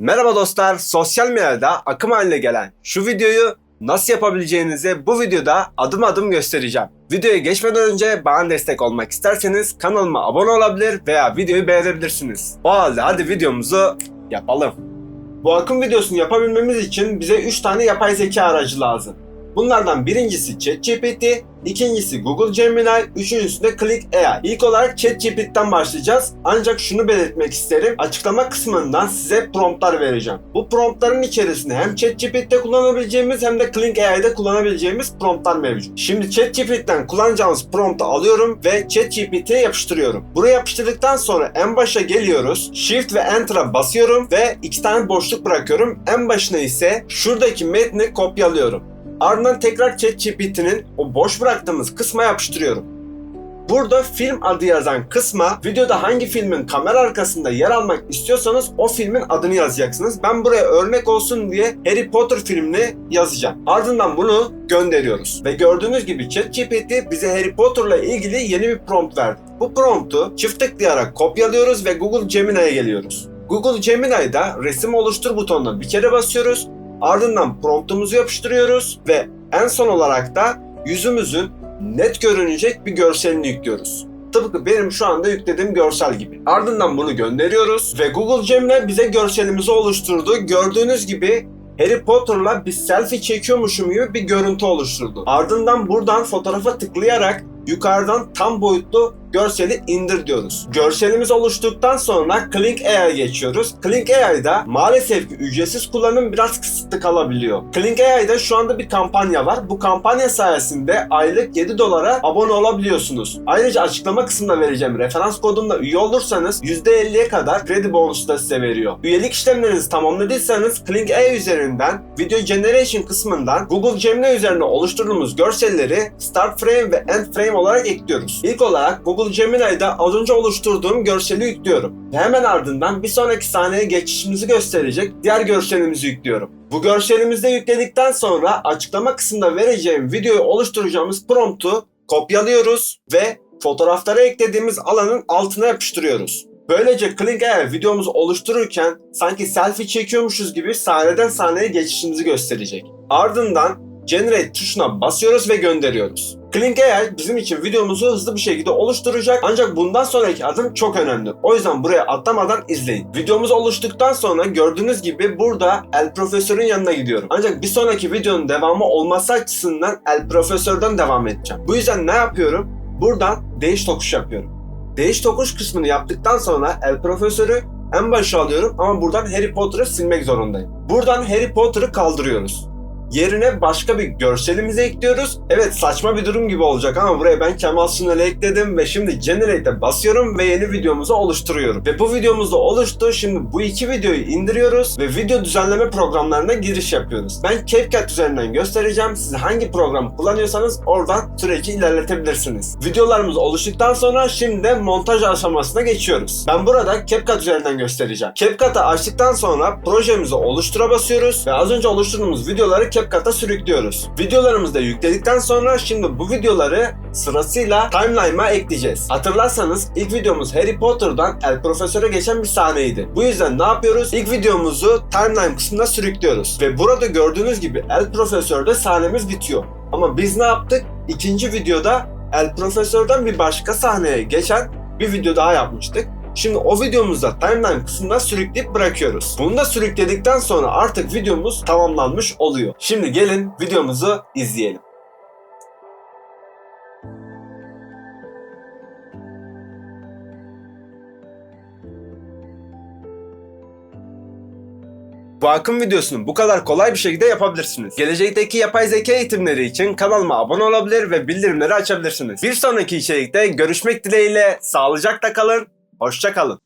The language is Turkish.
Merhaba dostlar, sosyal medyada akım haline gelen şu videoyu nasıl yapabileceğinizi bu videoda adım adım göstereceğim. Videoya geçmeden önce bana destek olmak isterseniz kanalıma abone olabilir veya videoyu beğenebilirsiniz. O halde hadi videomuzu yapalım. Bu akım videosunu yapabilmemiz için bize 3 tane yapay zeka aracı lazım. Bunlardan birincisi ChatGPT, ikincisi Google Gemini, üçüncüsü de Click AI. İlk olarak ChatGPT'den başlayacağız. Ancak şunu belirtmek isterim. Açıklama kısmından size promptlar vereceğim. Bu promptların içerisinde hem ChatGPT'de kullanabileceğimiz hem de Click AI'de kullanabileceğimiz promptlar mevcut. Şimdi ChatGPT'den kullanacağımız promptu alıyorum ve ChatGPT'ye yapıştırıyorum. Buraya yapıştırdıktan sonra en başa geliyoruz. Shift ve Enter'a basıyorum ve iki tane boşluk bırakıyorum. En başına ise şuradaki metni kopyalıyorum. Ardından tekrar ChatGPT'nin o boş bıraktığımız kısma yapıştırıyorum. Burada film adı yazan kısma videoda hangi filmin kamera arkasında yer almak istiyorsanız o filmin adını yazacaksınız. Ben buraya örnek olsun diye Harry Potter filmini yazacağım. Ardından bunu gönderiyoruz. Ve gördüğünüz gibi ChatGPT bize Harry Potter'la ilgili yeni bir prompt verdi. Bu promptu çift tıklayarak kopyalıyoruz ve Google Gemini'ye geliyoruz. Google Gemini'de resim oluştur butonuna bir kere basıyoruz. Ardından promptumuzu yapıştırıyoruz ve en son olarak da yüzümüzün net görünecek bir görselini yüklüyoruz. Tıpkı benim şu anda yüklediğim görsel gibi. Ardından bunu gönderiyoruz ve Google Gemini bize görselimizi oluşturdu. Gördüğünüz gibi Harry Potter'la bir selfie çekiyormuşum gibi bir görüntü oluşturdu. Ardından buradan fotoğrafa tıklayarak yukarıdan tam boyutlu görseli indir diyoruz. Görselimiz oluştuktan sonra Klink AI'ye geçiyoruz. Klink AI'da maalesef ki ücretsiz kullanım biraz kısıtlı kalabiliyor. Klink AI'da şu anda bir kampanya var. Bu kampanya sayesinde aylık 7 dolara abone olabiliyorsunuz. Ayrıca açıklama kısmında vereceğim referans kodumla üye olursanız %50'ye kadar kredi bonusu da size veriyor. Üyelik işlemlerinizi tamamladıysanız Klink AI üzerinden Video Generation kısmından Google Gemini üzerine oluşturduğumuz görselleri Start Frame ve End Frame olarak ekliyoruz. İlk olarak Google Gemini'de az önce oluşturduğum görseli yüklüyorum. Ve hemen ardından bir sonraki sahneye geçişimizi gösterecek diğer görselimizi yüklüyorum. Bu görselimizi de yükledikten sonra açıklama kısmında vereceğim videoyu oluşturacağımız promptu kopyalıyoruz ve fotoğraflara eklediğimiz alanın altına yapıştırıyoruz. Böylece Kling AI videomuzu oluştururken sanki selfie çekiyormuşuz gibi sahneden sahneye geçişimizi gösterecek. Ardından Generate tuşuna basıyoruz ve gönderiyoruz. Kling AI bizim için videomuzu hızlı bir şekilde oluşturacak ancak bundan sonraki adım çok önemli. O yüzden buraya atlamadan izleyin. Videomuz oluştuktan sonra gördüğünüz gibi burada El Profesör'ün yanına gidiyorum. Ancak bir sonraki videonun devamı olması açısından El Profesör'den devam edeceğim. Bu yüzden ne yapıyorum? Buradan değiş tokuş yapıyorum. Değiş tokuş kısmını yaptıktan sonra El Profesör'ü en başa alıyorum ama buradan Harry Potter'ı silmek zorundayım. Buradan Harry Potter'ı kaldırıyoruz. Yerine başka bir görselimizi ekliyoruz. Evet saçma bir durum gibi olacak ama buraya ben Kemal Sunal'ı ekledim ve şimdi Generate'e basıyorum ve yeni videomuzu oluşturuyorum. Ve bu videomuz da oluştu. Şimdi bu iki videoyu indiriyoruz ve video düzenleme programlarına giriş yapıyoruz. Ben CapCut üzerinden göstereceğim. Siz hangi program kullanıyorsanız oradan süreci ilerletebilirsiniz. Videolarımız oluştuktan sonra şimdi de montaj aşamasına geçiyoruz. Ben burada CapCut üzerinden göstereceğim. CapCut'ı açtıktan sonra projemizi oluştura basıyoruz ve az önce oluşturduğumuz videoları CapCut'a sürüklüyoruz. Videolarımızı da yükledikten sonra şimdi bu videoları sırasıyla timeline'a ekleyeceğiz. Hatırlarsanız ilk videomuz Harry Potter'dan El Profesör'e geçen bir sahneydi. Bu yüzden ne yapıyoruz? İlk videomuzu timeline kısmına sürüklüyoruz. Ve burada gördüğünüz gibi El Profesör'de sahnemiz bitiyor. Ama biz ne yaptık? İkinci videoda El Profesör'den bir başka sahneye geçen bir video daha yapmıştık. Şimdi o videomuzda timeline kısmına sürükleyip bırakıyoruz. Bunu da sürükledikten sonra artık videomuz tamamlanmış oluyor. Şimdi gelin videomuzu izleyelim. Bu akım videosunu bu kadar kolay bir şekilde yapabilirsiniz. Gelecekteki yapay zeka eğitimleri için kanalıma abone olabilir ve bildirimleri açabilirsiniz. Bir sonraki içerikte görüşmek dileğiyle sağlıcakla kalın, hoşça kalın.